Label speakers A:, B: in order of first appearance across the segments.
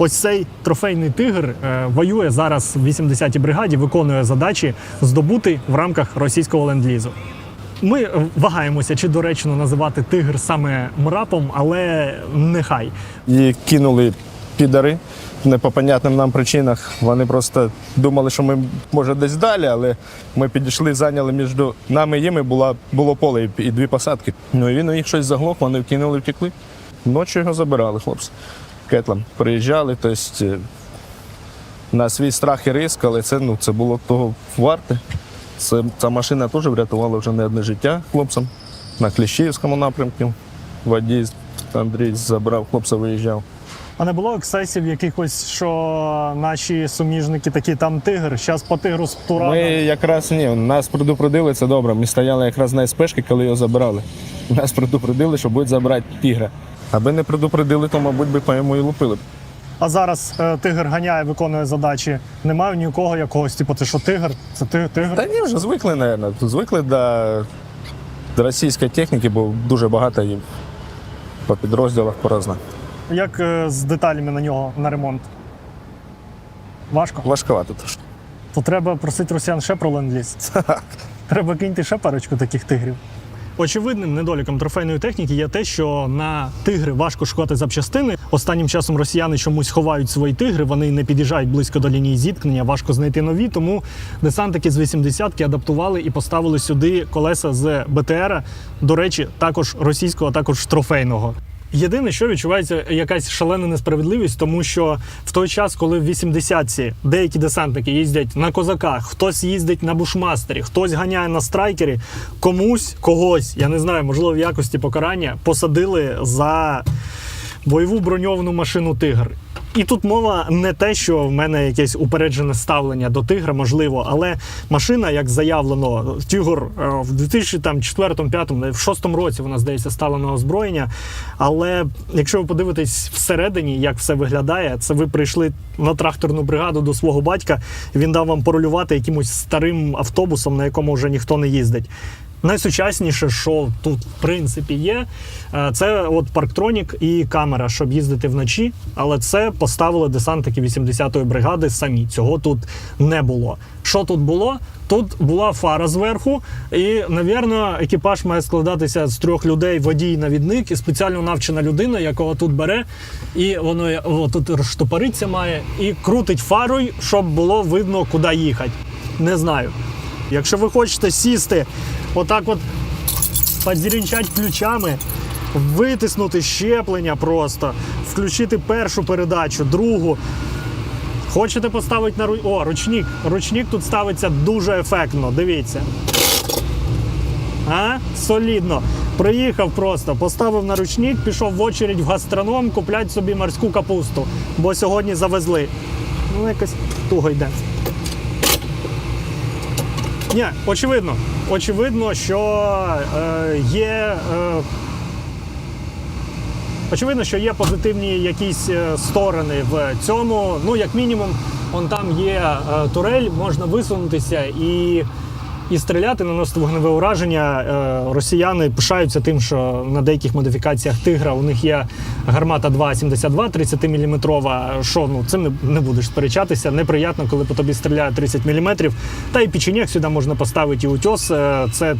A: Ось цей трофейний тигр е, воює зараз в 80-й бригаді, виконує задачі здобути в рамках російського ленд-лізу. Ми е, вагаємося, чи доречно називати тигр саме мрапом, але нехай.
B: Її кинули підари не по понятним нам причинах. Вони просто думали, що ми може десь далі, але ми підійшли, зайняли між нами і їми була, було поле і дві посадки. Ну і він у них щось заглох, вони кинули, втекли. Ночі його забирали, хлопці. Кетлом приїжджали, тобто на свій страх і риск, але це, ну, це було того варте. Це, ця машина теж врятувала вже не одне життя хлопцям на Кліщівському напрямку. Водій Андрій забрав, хлопця виїжджав.
A: А не було ексцесів якихось, що наші суміжники такі там тигр, зараз по тигру з
B: Ми якраз ні, нас предупредили, це добре. Ми стояли якраз на СПшки, коли його забирали. Нас предупредили, що будуть забрати тігра. Аби не предупредили, то, мабуть, би по йому і лупили. б.
A: А зараз е, тигр ганяє, виконує задачі. Немає ні у кого якогось, типу, ти що тигр? Це ти тигр?
B: Та ні, вже звикли, мабуть. Звикли до, до російської техніки, бо дуже багато їм по підрозділах поразна.
A: Як е, з деталями на нього на ремонт? Важко?
B: Важковато трошки.
A: То треба просити росіян ще про ленд-ліз. Треба киньте ще парочку таких тигрів. Очевидним недоліком трофейної техніки є те, що на тигри важко шукати запчастини. Останнім часом росіяни чомусь ховають свої тигри, вони не під'їжджають близько до лінії зіткнення, важко знайти нові. Тому десантики з 80-ки адаптували і поставили сюди колеса з БТРа. До речі, також російського, а також трофейного. Єдине, що відчувається якась шалена несправедливість, тому що в той час, коли в 80-ті деякі десантники їздять на козаках, хтось їздить на бушмастері, хтось ганяє на страйкері, комусь когось, я не знаю, можливо, в якості покарання посадили за бойову броньовану машину Тигр. І тут мова не те, що в мене якесь упереджене ставлення до тигра, можливо, але машина, як заявлено, Тігр е, в 2004-2005, в 6 році вона здається стала на озброєння. Але якщо ви подивитесь всередині, як все виглядає, це ви прийшли на тракторну бригаду до свого батька, він дав вам порулювати якимось старим автобусом, на якому вже ніхто не їздить. Найсучасніше, що тут в принципі є, е, це от парктронік і камера, щоб їздити вночі. Але це поставили десантники 80-ї бригади самі. Цього тут не було. Що тут було? Тут була фара зверху, і, навірно, екіпаж має складатися з трьох людей: водій, навідник і спеціально навчена людина, якого тут бере, і воно тут розштопориться має і крутить фарою, щоб було видно, куди їхати. Не знаю. Якщо ви хочете сісти, отак от подзірінчать ключами, витиснути щеплення просто, включити першу передачу, другу. Хочете поставити на ру... О, ручник. Ручник тут ставиться дуже ефектно. Дивіться. А? Солідно. Приїхав просто, поставив на ручник, пішов в очередь в гастроном куплять собі морську капусту, бо сьогодні завезли. Ну, якось туго йде. Ні, очевидно. Очевидно, що е, є. Е, очевидно, що є позитивні якісь е, сторони в цьому. Ну, як мінімум, он там є е, турель, можна висунутися і. І стріляти, наносити вогневе ураження. Е, Росіяни пишаються тим, що на деяких модифікаціях тигра у них є гармата 2,72 30 мм, що ну цим не, будеш сперечатися. Неприємно, коли по тобі стріляє 30 мм. Та і печенек сюди можна поставити і утьос. Е, Це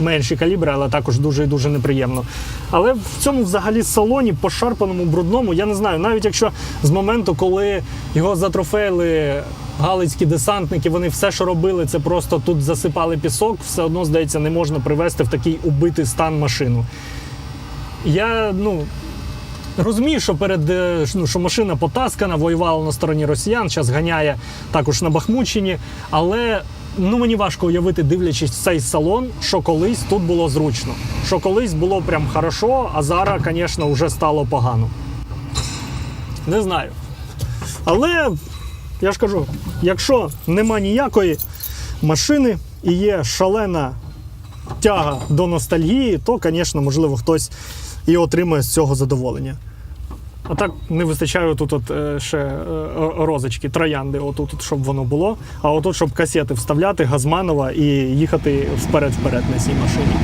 A: менші калібри, але також дуже і дуже неприємно. Але в цьому взагалі салоні, пошарпаному, брудному, я не знаю, навіть якщо з моменту, коли його затрофеїли галицькі десантники, вони все, що робили, це просто тут засипали пісок, все одно, здається, не можна привести в такий убитий стан машину. Я, ну. Розумію, що перед е, ну, що машина потаскана, воювала на стороні росіян, зараз ганяє також на Бахмутщині. Але ну мені важко уявити, дивлячись цей салон, що колись тут було зручно, що колись було прям хорошо, а зараз, звісно, вже стало погано. Не знаю. Але я ж кажу, якщо нема ніякої машини і є шалена тяга до ностальгії, то, звісно, можливо, хтось і отримує з цього задоволення. А так не вистачає тут от, е, ще е, розочки, троянди, отут, от, щоб воно було. А отут, щоб касети вставляти, Газманова і їхати вперед-вперед на цій машині.